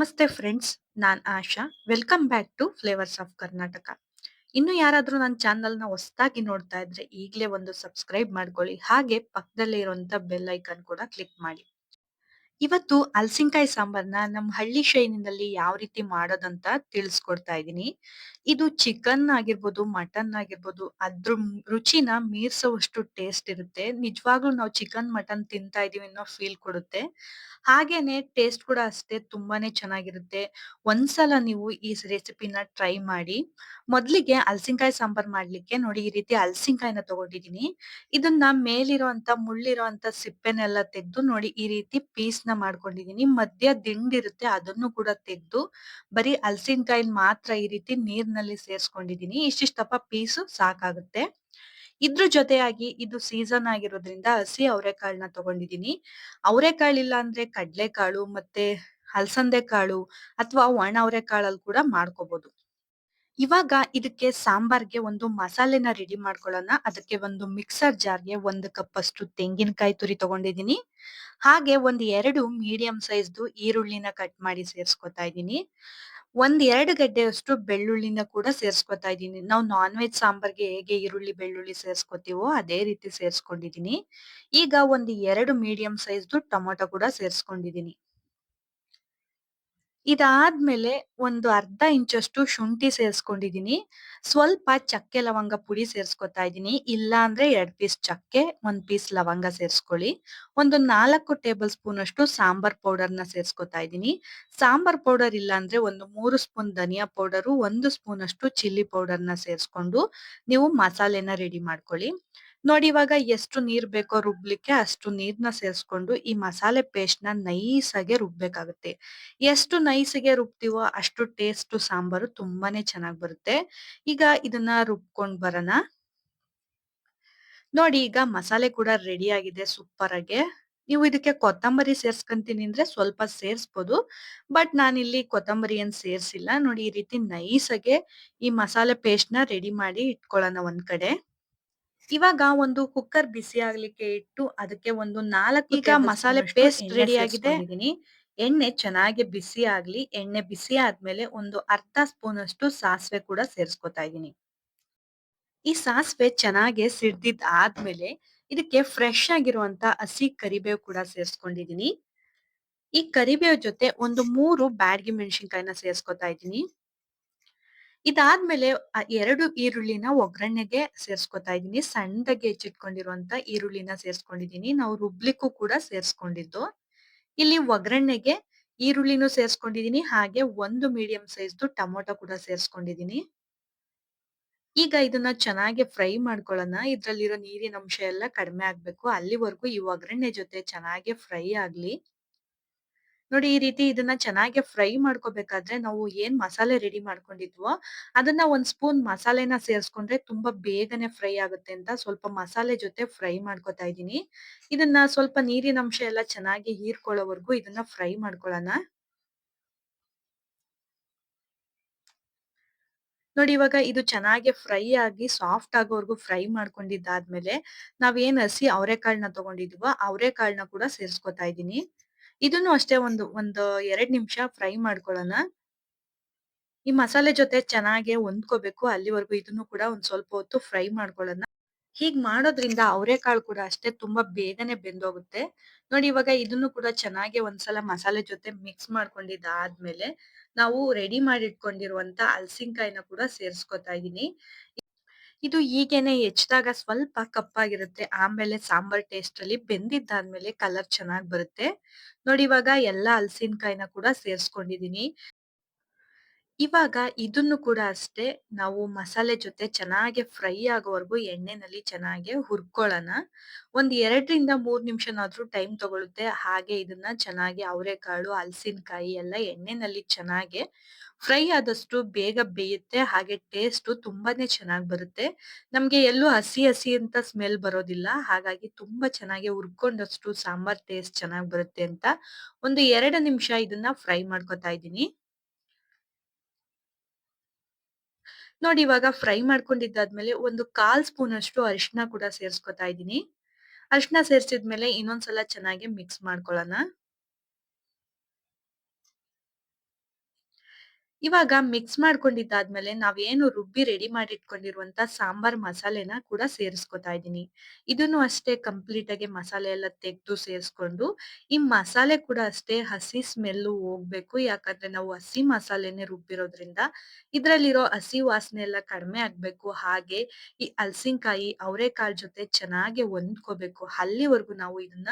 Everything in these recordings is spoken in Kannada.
ನಮಸ್ತೆ friends, non Asha. Welcome back to flavours of Karnataka. ಇನ್ನು ಯಾರಾದ್ರೂ ನನ್ನ ಚಾನಲ್ನ ಹೊಸದಾಗಿ ನೋಡ್ತಾ ಇದ್ರೆ ಈಗಲೇ ಒಂದು ಸಬ್ಸ್ಕ್ರೈಬ್ ಮಾಡ್ಕೊಳ್ಳಿ. ಹಾಗೆ ಪಕ್ಕದಲ್ಲೇ ಇರುವಂತ ಬೆಲ್ ಐಕಾನ್ ಕೂಡ ಕ್ಲಿಕ್ ಮಾಡಿ. ಇವತ್ತು ಹಲಸಿನಕಾಯಿ ಸಾಂಬಾರ್ನ ನಮ್ಮ ಹಳ್ಳಿ ಶೈಲಿನಲ್ಲಿ ಯಾವ ರೀತಿ ಮಾಡೋದಂತ ತಿಳಿಸ್ಕೊಡ್ತಾ ಇದ್ದೀನಿ. ಇದು ಚಿಕನ್ ಆಗಿರ್ಬೋದು, ಮಟನ್ ಆಗಿರ್ಬೋದು, ಅದ್ರ ರುಚಿನ ಮೀರ್ಸೋವಷ್ಟು ಟೇಸ್ಟ್ ಇರುತ್ತೆ. ನಿಜವಾಗ್ಲೂ ನಾವು ಚಿಕನ್, ಮಟನ್ ತಿಂತಾ ಇದೀವಿ ಅನ್ನೋ ಫೀಲ್ ಕೊಡುತ್ತೆ. ಹಾಗೇನೆ ಟೇಸ್ಟ್ ಕೂಡ ಅಷ್ಟೇ ತುಂಬಾನೇ ಚೆನ್ನಾಗಿರುತ್ತೆ. ಒಂದ್ಸಲ ನೀವು ಈ ರೆಸಿಪಿನ ಟ್ರೈ ಮಾಡಿ. ಮೊದ್ಲಿಗೆ ಹಲಸಿನಕಾಯಿ ಸಾಂಬಾರ್ ಮಾಡ್ಲಿಕ್ಕೆ ನೋಡಿ ಈ ರೀತಿ ಹಲಸಿನಕಾಯಿನ ತಗೊಂಡಿದೀನಿ ಇದನ್ನ ಮೇಲಿರುವಂತ ಮುಳ್ಳಿರುವಂತ ಸಿಪ್ಪೆನೆಲ್ಲ ತೆಗೆದು ನೋಡಿ ಈ ರೀತಿ ಪೀಸ್ ನ ಮಾಡ್ಕೊಂಡಿದೀನಿ ಮಧ್ಯ ದಿಂಡಿರುತ್ತೆ ಅದನ್ನು ಕೂಡ ತೆಗೆದು ಬರೀ ಹಲಸಿನಕಾಯಿನ ಮಾತ್ರ ಈ ರೀತಿ ನೀರ್ನಲ್ಲಿ ಸೇರ್ಸ್ಕೊಂಡಿದೀನಿ ಇಷ್ಟಿಷ್ಟಪ್ಪ ಪೀಸು ಸಾಕಾಗುತ್ತೆ. ಇದ್ರ ಜೊತೆಯಾಗಿ ಇದು ಸೀಸನ್ ಆಗಿರೋದ್ರಿಂದ ಹಸಿ ಅವರೆಕಾಳನ್ನ ತಗೊಂಡಿದೀನಿ ಅವರೆಕಾಳು ಇಲ್ಲ ಅಂದ್ರೆ ಕಡ್ಲೆಕಾಳು ಮತ್ತೆ ಹಲಸಂದೆ ಕಾಳು ಅಥವಾ ಒಣ ಅವರೆಕಾಳಲ್ಲಿ ಕೂಡ ಮಾಡ್ಕೋಬಹುದು ಇವಾಗ ಇದಕ್ಕೆ ಸಾಂಬಾರ್ಗೆ ಒಂದು ಮಸಾಲೆನ ರೆಡಿ ಮಾಡ್ಕೊಳ್ಳೋಣ. ಅದಕ್ಕೆ ಒಂದು ಮಿಕ್ಸರ್ ಜಾರ್ಗೆ ಒಂದು ಕಪ್ ಅಷ್ಟು ತೆಂಗಿನಕಾಯಿ ತುರಿ ತಗೊಂಡಿದೀನಿ ಹಾಗೆ ಒಂದ್ ಎರಡು ಮೀಡಿಯಂ ಸೈಜ್ದು ಈರುಳ್ಳಿನ ಕಟ್ ಮಾಡಿ ಸೇರ್ಸ್ಕೊತಾ ಇದ್ದೀನಿ. ಒಂದ್ ಎರಡು ಗಡ್ಡೆಯಷ್ಟು ಬೆಳ್ಳುಳ್ಳಿನ ಕೂಡ ಸೇರ್ಸ್ಕೊತಾ ಇದ್ದೀನಿ. ನಾವು ನಾನ್ ವೆಜ್ ಸಾಂಬಾರ್ಗೆ ಹೇಗೆ ಈರುಳ್ಳಿ, ಬೆಳ್ಳುಳ್ಳಿ ಸೇರ್ಸ್ಕೊತೀವೋ ಅದೇ ರೀತಿ ಸೇರ್ಸ್ಕೊಂಡಿದೀನಿ ಈಗ ಒಂದು ಎರಡು ಮೀಡಿಯಂ ಸೈಜ್ದು ಟೊಮೊಟೊ ಕೂಡ ಸೇರ್ಸ್ಕೊಂಡಿದೀನಿ ಇದಾದ್ಮೇಲೆ ಒಂದು ಅರ್ಧ ಇಂಚಷ್ಟು ಶುಂಠಿ ಸೇರ್ಸ್ಕೊಂಡಿದೀನಿ ಸ್ವಲ್ಪ ಚಕ್ಕೆ ಲವಂಗ ಪುಡಿ ಸೇರ್ಸ್ಕೊತಾ ಇದ್ದೀನಿ. ಇಲ್ಲ ಅಂದ್ರೆ ಎರಡ್ ಪೀಸ್ ಚಕ್ಕೆ, ಒಂದ್ ಪೀಸ್ ಲವಂಗ ಸೇರ್ಸ್ಕೊಳ್ಳಿ. ಒಂದು ನಾಲ್ಕು ಟೇಬಲ್ ಸ್ಪೂನ್ ಅಷ್ಟು ಸಾಂಬಾರ್ ಪೌಡರ್ನ ಸೇರ್ಸ್ಕೊತಾ ಇದ್ದೀನಿ. ಸಾಂಬಾರ್ ಪೌಡರ್ ಇಲ್ಲ ಅಂದ್ರೆ ಒಂದು ಮೂರು ಸ್ಪೂನ್ ಧನಿಯಾ ಪೌಡರು, ಒಂದು ಸ್ಪೂನ್ ಅಷ್ಟು ಚಿಲ್ಲಿ ಪೌಡರ್ನ ಸೇರ್ಸ್ಕೊಂಡು ನೀವು ಮಸಾಲೆನ ರೆಡಿ ಮಾಡ್ಕೊಳ್ಳಿ. ನೋಡಿ ಇವಾಗ ಎಷ್ಟು ನೀರ್ ಬೇಕೋ ರುಬ್ಲಿಕ್ಕೆ ಅಷ್ಟು ನೀರ್ನ ಸೇರ್ಸ್ಕೊಂಡು ಈ ಮಸಾಲೆ ಪೇಸ್ಟ್ನ ನೈಸ್ ಆಗಿ ರುಬ್ಬೇಕಾಗುತ್ತೆ. ಎಷ್ಟು ನೈಸ್ಗೆ ರುಬ್ತೀವೋ ಅಷ್ಟು ಟೇಸ್ಟ್ ಸಾಂಬಾರು ತುಂಬಾನೇ ಚೆನ್ನಾಗ್ ಬರುತ್ತೆ. ಈಗ ಇದನ್ನ ರುಬ್ಕೊಂಡ್ ಬರೋಣ. ನೋಡಿ ಈಗ ಮಸಾಲೆ ಕೂಡ ರೆಡಿ ಆಗಿದೆ ಸೂಪರ್ ಆಗಿ. ನೀವು ಇದಕ್ಕೆ ಕೊತ್ತಂಬರಿ ಸೇರ್ಸ್ಕೊಂತೀನಿ ಅಂದ್ರೆ ಸ್ವಲ್ಪ ಸೇರ್ಸ್ಬೋದು. ಬಟ್ ನಾನಿಲ್ಲಿ ಕೊತ್ತಂಬರಿ ಏನ್ ಸೇರ್ಸಿಲ್ಲ. ನೋಡಿ ಈ ರೀತಿ ನೈಸ್ ಆಗಿ ಈ ಮಸಾಲೆ ಪೇಸ್ಟ್ನ ರೆಡಿ ಮಾಡಿ ಇಟ್ಕೊಳ್ಳೋಣ ಒಂದ್ ಕಡೆ. ಇವಾಗ ಒಂದು ಕುಕ್ಕರ್ ಬಿಸಿ ಆಗ್ಲಿಕ್ಕೆ ಇಟ್ಟು ಅದಕ್ಕೆ ಒಂದು ನಾಲ್ಕು ಈಗ ಮಸಾಲೆ ಪೇಸ್ಟ್ ರೆಡಿ ಆಗಿದೆ. ಎಣ್ಣೆ ಚೆನ್ನಾಗಿ ಬಿಸಿ ಆಗ್ಲಿ ಎಣ್ಣೆ ಬಿಸಿ ಆದ್ಮೇಲೆ ಒಂದು ಅರ್ಧ ಸ್ಪೂನ್ ಅಷ್ಟು ಸಾಸಿವೆ ಕೂಡ ಸೇರಿಸ್ಕೊತಾ ಇದ್ದೀನಿ ಈ ಸಾಸಿವೆ ಚೆನ್ನಾಗಿ ಸಿಡ್ದಿದ್ ಆದ್ಮೇಲೆ ಇದಕ್ಕೆ ಫ್ರೆಶ್ ಆಗಿರುವಂತ ಹಸಿ ಕರಿಬೇವು ಕೂಡ ಸೇರಿಸ್ಕೊಂಡಿದೀನಿ. ಈ ಕರಿಬೇವು ಜೊತೆ ಒಂದು ಮೂರು ಬ್ಯಾಡಗಿ ಮೆಣಸಿನ್ಕಾಯಿನ ಸೇರಿಸ್ಕೊತಾ ಇದ್ದೀನಿ ಇದಾದ್ಮೇಲೆ ಎರಡು ಈರುಳ್ಳಿನ ಒಗ್ಗರಣೆಗೆ ಸೇರ್ಸ್ಕೊತಾ ಇದ್ದೀನಿ. ಸಣ್ಣದಾಗಿ ಹೆಚ್ಚಿಟ್ಕೊಂಡಿರುವಂತ ಈರುಳ್ಳಿನ ಸೇರ್ಸ್ಕೊಂಡಿದೀನಿ ನಾವು ರುಬ್ಲಿಕ್ಕೂ ಕೂಡ ಸೇರ್ಸ್ಕೊಂಡಿದ್ದು. ಇಲ್ಲಿ ಒಗ್ಗರಣೆಗೆ ಈರುಳ್ಳಿನೂ ಸೇರ್ಸ್ಕೊಂಡಿದೀನಿ ಹಾಗೆ ಒಂದು ಮೀಡಿಯಂ ಸೈಜ್ದು ಟೊಮೊಟೊ ಕೂಡ ಸೇರ್ಸ್ಕೊಂಡಿದೀನಿ ಈಗ ಇದನ್ನ ಚೆನ್ನಾಗಿ ಫ್ರೈ ಮಾಡ್ಕೊಳ್ಳೋಣ. ಇದ್ರಲ್ಲಿರೋ ನೀರಿನ ಅಂಶ ಎಲ್ಲ ಕಡಿಮೆ ಆಗ್ಬೇಕು. ಅಲ್ಲಿವರೆಗೂ ಈ ಒಗ್ಗರಣೆ ಜೊತೆ ಚೆನ್ನಾಗಿ ಫ್ರೈ ಆಗ್ಲಿ. ನೋಡಿ ಈ ರೀತಿ ಇದನ್ನ ಚೆನ್ನಾಗಿ ಫ್ರೈ ಮಾಡ್ಕೋಬೇಕಾದ್ರೆ ನಾವು ಏನ್ ಮಸಾಲೆ ರೆಡಿ ಮಾಡ್ಕೊಂಡಿದ್ವೋ, ಅದನ್ನ ಒಂದ್ ಸ್ಪೂನ್ ಮಸಾಲೆನ ಸೇರ್ಸ್ಕೊಂಡ್ರೆ ತುಂಬಾ ಬೇಗನೆ ಫ್ರೈ ಆಗುತ್ತೆ ಅಂತ ಸ್ವಲ್ಪ ಮಸಾಲೆ ಜೊತೆ ಫ್ರೈ ಮಾಡ್ಕೊತಾ ಇದ್ದೀನಿ. ಇದನ್ನ ಸ್ವಲ್ಪ ನೀರಿನ ಅಂಶ ಎಲ್ಲ ಚೆನ್ನಾಗಿ ಹೀರ್ಕೊಳ್ಳೋವರೆಗೂ ಇದನ್ನ ಫ್ರೈ ಮಾಡ್ಕೊಳ್ಳೋಣ. ನೋಡಿ ಇವಾಗ ಇದು ಚೆನ್ನಾಗಿ ಫ್ರೈ ಆಗಿ ಸಾಫ್ಟ್ ಆಗೋವರೆಗೂ ಫ್ರೈ ಮಾಡ್ಕೊಂಡಿದ್ದಾದ್ಮೇಲೆ ನಾವೇನ್ ಹಸಿ ಅವರೆಕಾಳನ್ನ ತಗೊಂಡಿದ್ವೋ ಅವರೆಕಾಳನ್ನ ಕೂಡ ಸೇರ್ಸ್ಕೊತಾ ಇದ್ದೀನಿ. ಇದನ್ನು ಅಷ್ಟೇ ಒಂದು ಒಂದು ಎರಡ್ ನಿಮಿಷ ಫ್ರೈ ಮಾಡ್ಕೊಳ್ಳೋಣ. ಈ ಮಸಾಲೆ ಜೊತೆ ಚೆನ್ನಾಗಿ ಹೊಂದ್ಕೋಬೇಕು. ಅಲ್ಲಿವರೆಗೂ ಇದನ್ನು ಕೂಡ ಒಂದ್ ಸ್ವಲ್ಪ ಹೊತ್ತು ಫ್ರೈ ಮಾಡ್ಕೊಳ್ಳೋಣ. ಹೀಗ್ ಮಾಡೋದ್ರಿಂದ ಅವರೆಕಾಳು ಕೂಡ ಅಷ್ಟೇ ತುಂಬಾ ಬೇಗನೆ ಬೆಂದೋಗುತ್ತೆ. ನೋಡಿ, ಇವಾಗ ಇದನ್ನು ಕೂಡ ಚೆನ್ನಾಗಿ ಒಂದ್ಸಲ ಮಸಾಲೆ ಜೊತೆ ಮಿಕ್ಸ್ ಮಾಡ್ಕೊಂಡಿದ್ದಾದ್ಮೇಲೆ ನಾವು ರೆಡಿ ಮಾಡಿ ಇಟ್ಕೊಂಡಿರುವಂತ ಹಲಸಿನಕಾಯಿನ ಕೂಡ ಸೇರ್ಸ್ಕೊತಾ ಇದೀನಿ. ಇದು ಹೀಗೇನೆ ಹೆಚ್ಚಿದಾಗ ಸ್ವಲ್ಪ ಕಪ್ಪಾಗಿರುತ್ತೆ. ಆಮೇಲೆ ಸಾಂಬಾರ್ ಟೇಸ್ಟ್ ಅಲ್ಲಿ ಬೆಂದಿದ್ದಾದ್ಮೇಲೆ ಕಲರ್ ಚೆನ್ನಾಗ್ ಬರುತ್ತೆ. ನೋಡಿ ಇವಾಗ ಎಲ್ಲಾ ಹಲಸಿನಕಾಯಿನ ಕೂಡ ಸೇರ್ಸ್ಕೊಂಡಿದೀನಿ. ಇವಾಗ ಇದನ್ನು ಕೂಡ ಅಷ್ಟೇ, ನಾವು ಮಸಾಲೆ ಜೊತೆ ಚೆನ್ನಾಗಿ ಫ್ರೈ ಆಗೋವರೆಗೂ ಎಣ್ಣೆನಲ್ಲಿ ಚೆನ್ನಾಗಿ ಹುರ್ಕೊಳ್ಳೋಣ. ಒಂದು ಎರಡರಿಂದ ಮೂರು ನಿಮಿಷನಾದ್ರೂ ಟೈಮ್ ತಗೊಳುತ್ತೆ. ಹಾಗೆ ಇದನ್ನ ಚೆನ್ನಾಗಿ ಅವರೆಕಾಳು, ಹಲಸಿನಕಾಯಿ ಎಲ್ಲ ಎಣ್ಣೆನಲ್ಲಿ ಚೆನ್ನಾಗಿ ಫ್ರೈ ಆದಷ್ಟು ಬೇಗ ಬೇಯುತ್ತೆ, ಹಾಗೆ ಟೇಸ್ಟ್ ತುಂಬಾನೇ ಚೆನ್ನಾಗಿ ಬರುತ್ತೆ. ನಮ್ಗೆ ಎಲ್ಲೂ ಹಸಿ ಹಸಿ ಅಂತ ಸ್ಮೆಲ್ ಬರೋದಿಲ್ಲ. ಹಾಗಾಗಿ ತುಂಬಾ ಚೆನ್ನಾಗಿ ಹುರ್ಕೊಂಡಷ್ಟು ಸಾಂಬಾರ್ ಟೇಸ್ಟ್ ಚೆನ್ನಾಗಿ ಬರುತ್ತೆ ಅಂತ ಒಂದು ಎರಡು ನಿಮಿಷ ಇದನ್ನ ಫ್ರೈ ಮಾಡ್ಕೊತಾ ಇದ್ದೀನಿ. ನೋಡಿ, ಇವಾಗ ಫ್ರೈ ಮಾಡ್ಕೊಂಡಿದ್ದಾದ್ಮೇಲೆ ಒಂದು ಕಾಲ್ ಸ್ಪೂನ್ ಅಷ್ಟು ಅರಿಶಿನ ಕೂಡ ಸೇರಿಸ್ಕೊತಾ ಇದ್ದೀನಿ. ಅರಿಶಿನ ಸೇರಿಸಿದ್ಮೇಲೆ ಇನ್ನೊಂದ್ಸಲ ಚೆನ್ನಾಗಿ ಮಿಕ್ಸ್ ಮಾಡ್ಕೊಳ್ಳೋಣ. ಇವಾಗ ಮಿಕ್ಸ್ ಮಾಡ್ಕೊಂಡಿದ್ದಾದ್ಮೇಲೆ ನಾವೇನು ರುಬ್ಬಿ ರೆಡಿ ಮಾಡಿ ಇಟ್ಕೊಂಡಿರುವಂತ ಸಾಂಬಾರ್ ಮಸಾಲೆನ ಕೂಡ ಸೇರಿಸ್ಕೊತಾ ಇದ್ದೀನಿ. ಇದನ್ನು ಅಷ್ಟೇ ಕಂಪ್ಲೀಟ್ ಆಗಿ ಮಸಾಲೆ ಎಲ್ಲ ತೆಗ್ದು ಸೇರಿಸ್ಕೊಂಡು, ಈ ಮಸಾಲೆ ಕೂಡ ಅಷ್ಟೇ ಹಸಿ ಸ್ಮೆಲ್ಲು ಹೋಗ್ಬೇಕು. ಯಾಕಂದ್ರೆ ನಾವು ಹಸಿ ಮಸಾಲೆನೆ ರುಬ್ಬಿರೋದ್ರಿಂದ ಇದ್ರಲ್ಲಿರೋ ಹಸಿ ವಾಸನೆ ಎಲ್ಲ ಕಡಿಮೆ ಆಗ್ಬೇಕು. ಹಾಗೆ ಈ ಹಲಸಿನಕಾಯಿ, ಅವರೆಕಾಳು ಜೊತೆ ಚೆನ್ನಾಗಿ ಹೊಂದ್ಕೋಬೇಕು. ಅಲ್ಲಿವರೆಗೂ ನಾವು ಇದನ್ನ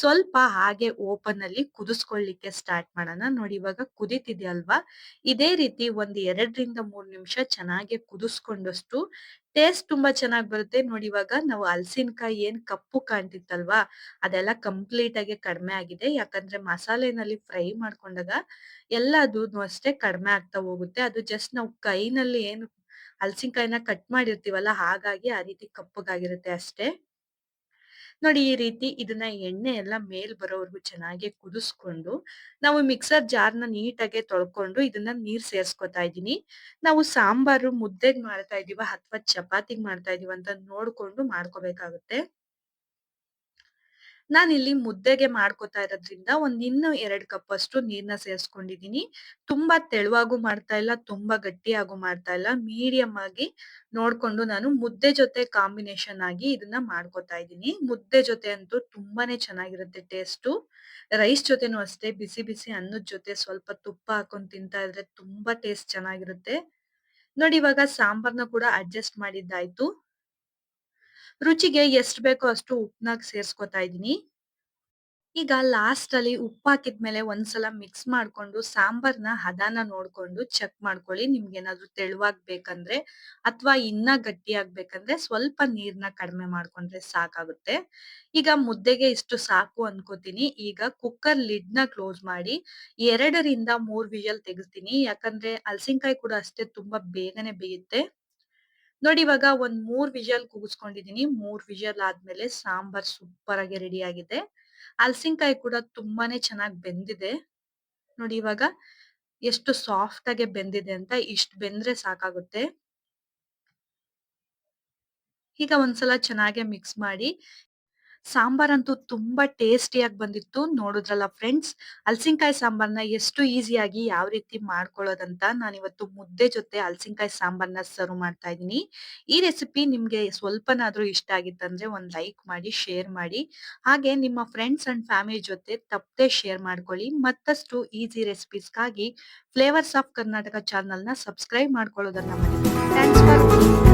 ಸ್ವಲ್ಪ ಹಾಗೆ ಓಪನ್ ಅಲ್ಲಿ ಕುದಿಸ್ಕೊಳ್ಳಿಕ್ಕೆ ಸ್ಟಾರ್ಟ್ ಮಾಡೋಣ. ನೋಡಿ ಇವಾಗ ಕುದೀತಿದೆ ಅಲ್ವಾ? ಇದೇ ರೀತಿ ಒಂದ್ 2ರಿಂದ 3 ನಿಮಿಷ ಚೆನ್ನಾಗಿ ಕುದಿಸ್ಕೊಂಡಷ್ಟು ಟೇಸ್ಟ್ ತುಂಬಾ ಚೆನ್ನಾಗಿ ಬರುತ್ತೆ. ನೋಡಿ ಇವಾಗ ನಾವು ಹಲಸಿನಕಾಯಿ ಏನ್ ಕಪ್ಪು ಕಾಣ್ತಿತ್ತಲ್ವಾ? ಅದೆಲ್ಲ ಕಂಪ್ಲೀಟ್ ಆಗಿ ಕಡಿಮೆ ಆಗಿದೆ. ಯಾಕಂದ್ರೆ ಮಸಾಲೆನಲ್ಲಿ ಫ್ರೈ ಮಾಡ್ಕೊಂಡಾಗ ಎಲ್ಲದೂನು ಅಷ್ಟೇ ಕಡಿಮೆ ಆಗ್ತಾ ಹೋಗುತ್ತೆ. ಅದು ಜಸ್ಟ್ ನಾವು ಕೈನಲ್ಲಿ ಏನು ಹಲಸಿನಕಾಯಿನ ಕಟ್ ಮಾಡಿರ್ತೀವಲ್ಲ, ಹಾಗಾಗಿ ಆ ರೀತಿ ಕಪ್ಪಗಾಗಿರುತ್ತೆ ಅಷ್ಟೇ. ನೋಡಿ ಈ ರೀತಿ ಇದನ್ನ ಎಣ್ಣೆ ಎಲ್ಲ ಮೇಲ್ ಬರೋವರೆಗೂ ಚೆನ್ನಾಗಿ ಕುದಿಸ್ಕೊಂಡು, ನಾವು ಮಿಕ್ಸರ್ ಜಾರ್‌ನ ನೀಟಾಗೆ ತೊಳ್ಕೊಂಡು ಇದನ್ನ ನೀರ್ ಸೇರ್ಸ್ಕೊತಾ ಇದೀನಿ ನಾವು ಸಾಂಬಾರು ಮುದ್ದೆಗ್ ಮಾಡ್ತಾ ಇದೀವ ಅಥವಾ ಚಪಾತಿಗ್ ಮಾಡ್ತಾ ಇದೀವ ಅಂತ ನೋಡ್ಕೊಂಡು ಮಾಡ್ಕೋಬೇಕಾಗುತ್ತೆ. ನಾನಿಲ್ಲಿ ಮುದ್ದೆಗೆ ಮಾಡ್ಕೋತಾ ಇರೋದ್ರಿಂದ ಒಂದ್ ಇನ್ನು ಎರಡ್ ಕಪ್ ಅಷ್ಟು ನೀರ್ನ ಸೇರ್ಸ್ಕೊಂಡಿದೀನಿ. ತುಂಬಾ ತೆಳುವಾಗೂ ಮಾಡ್ತಾ ಇಲ್ಲ, ತುಂಬಾ ಗಟ್ಟಿಯಾಗೂ ಮಾಡ್ತಾ ಇಲ್ಲ. ಮೀಡಿಯಂ ಆಗಿ ನೋಡ್ಕೊಂಡು ನಾನು ಮುದ್ದೆ ಜೊತೆ ಕಾಂಬಿನೇಷನ್ ಆಗಿ ಇದನ್ನ ಮಾಡ್ಕೊತಾ ಇದ್ದೀನಿ. ಮುದ್ದೆ ಜೊತೆ ಅಂತೂ ತುಂಬಾನೇ ಚೆನ್ನಾಗಿರುತ್ತೆ ಟೇಸ್ಟು. ರೈಸ್ ಜೊತೆನೂ ಅಷ್ಟೇ ಬಿಸಿ ಬಿಸಿ ಅನ್ನದ ಜೊತೆ ಸ್ವಲ್ಪ ತುಪ್ಪ ಹಾಕೊಂಡು ತಿಂತಾ ಇದ್ರೆ ತುಂಬಾ ಟೇಸ್ಟ್ ಚೆನ್ನಾಗಿರುತ್ತೆ. ನೋಡಿ ಇವಾಗ ಸಾಂಬಾರ್ನ ಕೂಡ ಅಡ್ಜಸ್ಟ್ ಮಾಡಿದ್ದಾಯ್ತು. ರುಚಿಗೆ ಎಷ್ಟು ಬೇಕೋ ಅಷ್ಟು ಉಪ್ಪನ್ನ ಸೇರ್ಸ್ಕೊತಾ ಇದ್ದೀನಿ. ಈಗ ಲಾಸ್ಟ್ ಅಲ್ಲಿ ಉಪ್ಪು ಹಾಕಿದ್ಮೇಲೆ ಒಂದ್ಸಲ ಮಿಕ್ಸ್ ಮಾಡ್ಕೊಂಡು ಸಾಂಬಾರ್‌ನ ಹದಾನ ನೋಡ್ಕೊಂಡು ಚೆಕ್ ಮಾಡ್ಕೊಳ್ಳಿ. ನಿಮ್ಗೇನಾದ್ರೂ ತೆಳುವಾಗ್ ಬೇಕಂದ್ರೆ ಅಥವಾ ಇನ್ನ ಗಟ್ಟಿ ಆಗ್ಬೇಕಂದ್ರೆ ಸ್ವಲ್ಪ ನೀರ್‌ನ ಕಡಿಮೆ ಮಾಡ್ಕೊಂಡ್ರೆ ಸಾಕಾಗುತ್ತೆ. ಈಗ ಮುದ್ದೆಗೆ ಇಷ್ಟು ಸಾಕು ಅನ್ಕೋತೀನಿ. ಈಗ ಕುಕ್ಕರ್ ಲಿಡ್‌ನ ಕ್ಲೋಸ್ ಮಾಡಿ 2ರಿಂದ 3 ವಿಷಲ್ ತೆಗಿಸ್ತೀನಿ. ಯಾಕಂದ್ರೆ ಹಲಸಿನಕಾಯಿ ಕೂಡ ಅಷ್ಟೇ ತುಂಬಾ ಬೇಗನೆ ಬೇಯುತ್ತೆ. ನೋಡಿ ಇವಾಗ ಒಂದ್ ಮೂರ್ ವಿಷಲ್ ಕೂಗಿಸ್ಕೊಂಡಿದೀನಿ. ಮೂರ್ ವಿಷಲ್ ಆದ್ಮೇಲೆ ಸಾಂಬಾರ್ ಸೂಪರ್ ಆಗಿ ರೆಡಿ ಆಗಿದೆ. ಹಲಸಿನ್ಕಾಯಿ ಕೂಡ ತುಂಬಾನೇ ಚೆನ್ನಾಗ್ ಬೆಂದಿದೆ. ನೋಡಿ ಇವಾಗ ಎಷ್ಟು ಸಾಫ್ಟ್ ಆಗಿ ಬೆಂದಿದೆ ಅಂತ ಇಷ್ಟ್ ಬೆಂದ್ರೆ ಸಾಕಾಗುತ್ತೆ. ಈಗ ಒಂದ್ಸಲ ಚೆನ್ನಾಗೆ ಮಿಕ್ಸ್ ಮಾಡಿ ಸಾಂಬಾರಂತೂ ತುಂಬಾ ಟೇಸ್ಟಿಯಾಗಿ ಬಂದಿತ್ತು. ನೋಡಿದ್ರಲ್ಲ ಫ್ರೆಂಡ್ಸ್, ಹಲಸಿನಕಾಯಿ ಸಾಂಬಾರ್‌ನ ಎಷ್ಟು ಈಸಿಯಾಗಿ ಯಾವ ರೀತಿ ಮಾಡ್ಕೊಳ್ಳೋದಂತ ನಾನಿವತ್ತು ಮುದ್ದೆ ಜೊತೆ ಹಲಸಿನಕಾಯಿ ಸಾಂಬಾರ್‌ನ ಸರ್ವ್ ಮಾಡ್ತಾ ಇದ್ದೀನಿ ಈ ರೆಸಿಪಿ ನಿಮ್ಗೆ ಸ್ವಲ್ಪನಾದ್ರೂ ಇಷ್ಟ ಆಗಿತ್ತಂದ್ರೆ ಒಂದ್ ಲೈಕ್ ಮಾಡಿ, ಶೇರ್ ಮಾಡಿ. ಹಾಗೆ ನಿಮ್ಮ ಫ್ರೆಂಡ್ಸ್ ಅಂಡ್ ಫ್ಯಾಮಿಲಿ ಜೊತೆ ತಪ್ಪದೆ ಶೇರ್ ಮಾಡ್ಕೊಳ್ಳಿ. ಮತ್ತಷ್ಟು ಈಸಿ ರೆಸಿಪೀಸ್‌ಗಾಗಿ ಫ್ಲೇವರ್ಸ್ ಆಫ್ ಕರ್ನಾಟಕ ಚಾನಲ್‌ನ ಸಬ್ಸ್ಕ್ರೈಬ್ ಮಾಡ್ಕೊಳ್ಳೋದನ್ನ ಮಾಡಿ ಥ್ಯಾಂಕ್ಸ್ ಫಾರ್